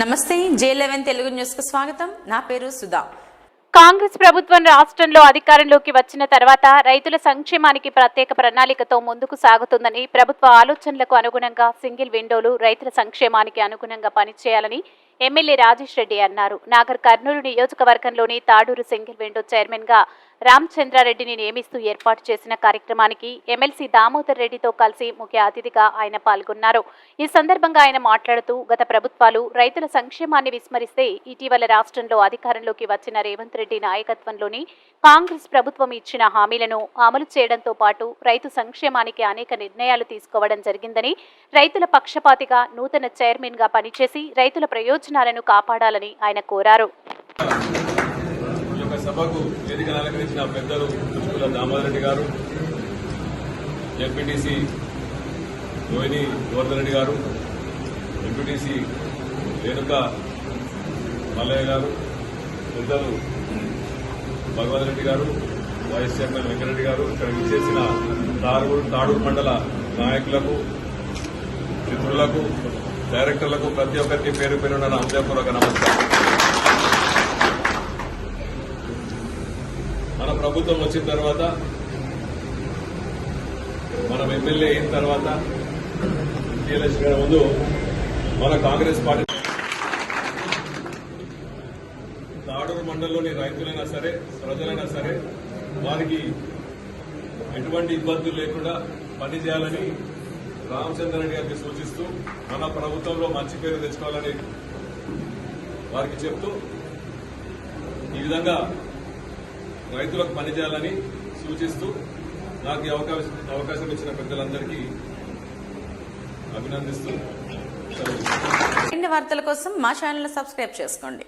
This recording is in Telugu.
నమస్తే జే లెవెన్ తెలుగు న్యూస్కు స్వాగతం. నా పేరు సుధా. కాంగ్రెస్ ప్రభుత్వం రాష్ట్రంలో అధికారంలోకి వచ్చిన తర్వాత రైతుల సంక్షేమానికి ప్రత్యేక ప్రణాళికతో ముందుకు సాగుతుందని ప్రభుత్వ ఆలోచనలకు అనుగుణంగా సింగిల్ విండోలు రైతుల సంక్షేమానికి అనుగుణంగా పనిచేయాలని ఎమ్మెల్యే రాజేష్ రెడ్డి అన్నారు. నాగర్ కర్నూలు నియోజకవర్గంలోని తాడూరు సింగిల్ విండో చైర్మన్గా రామచంద్రారెడ్డిని నియమిస్తూ ఏర్పాటు చేసిన కార్యక్రమానికి ఎమ్మెల్సీ దామోదర్ రెడ్డితో కలిసి ముఖ్య అతిథిగా ఆయన పాల్గొన్నారు. ఈ సందర్భంగా ఆయన మాట్లాడుతూ గత ప్రభుత్వాలు రైతుల సంక్షేమాన్ని విస్మరిస్తే ఇటీవల రాష్ట్రంలో అధికారంలోకి వచ్చిన రేవంత్ రెడ్డి నాయకత్వంలోని కాంగ్రెస్ ప్రభుత్వం ఇచ్చిన హామీలను అమలు చేయడంతో పాటు రైతు సంక్షేమానికి అనేక నిర్ణయాలు తీసుకోవడం జరిగిందని రైతుల పక్షపాతిగా నూతన చైర్మన్గా పనిచేసి రైతుల ప్రయోజనాలను కాపాడాలని ఆయన కోరారు. సభకు వేదిక అలంకరించిన పెద్దలు పుష్పుల దామోదరెడ్డి గారు ఎంపీటీసీ రోహిణి గోవర్ధన్ గారు ఎంపీటీసీ రేణుక మల్లయ్య గారు పెద్దలు భగవత్ రెడ్డి గారు వైస్ చైర్మన్ వెంకరెడ్డి గారు ఇక్కడ విచ్చేసిన తాడూరు తాడూరు మండల నాయకులకు మిత్రులకు డైరెక్టర్లకు ప్రతి ఒక్కరికి పేరు పేరున నా హృదయపూర్వక నమస్కారం. మన ప్రభుత్వం వచ్చిన తర్వాత మనం ఎమ్మెల్యే అయిన తర్వాత టీఎల్ఎస్ గారి ముందు మన కాంగ్రెస్ పార్టీ తాడూరు మండలంలోని రైతులైనా సరే ప్రజలైనా సరే వారికి ఎటువంటి ఇబ్బందులు లేకుండా పనిచేయాలని రామచంద్రరెడ్డి గారికి సూచిస్తూ మన ప్రభుత్వంలో మంచి పేరు తెచ్చుకోవాలని వారికి చెప్తూ ఈ విధంగా రైతులకు పనిచేయాలని సూచిస్తూ నాకు ఈ అవకాశం అవకాశం ఇచ్చిన పెద్దలందరికీ అభినందిస్తూ వార్తల కోసం మా ఛానల్ సబ్స్క్రైబ్ చేసుకోండి.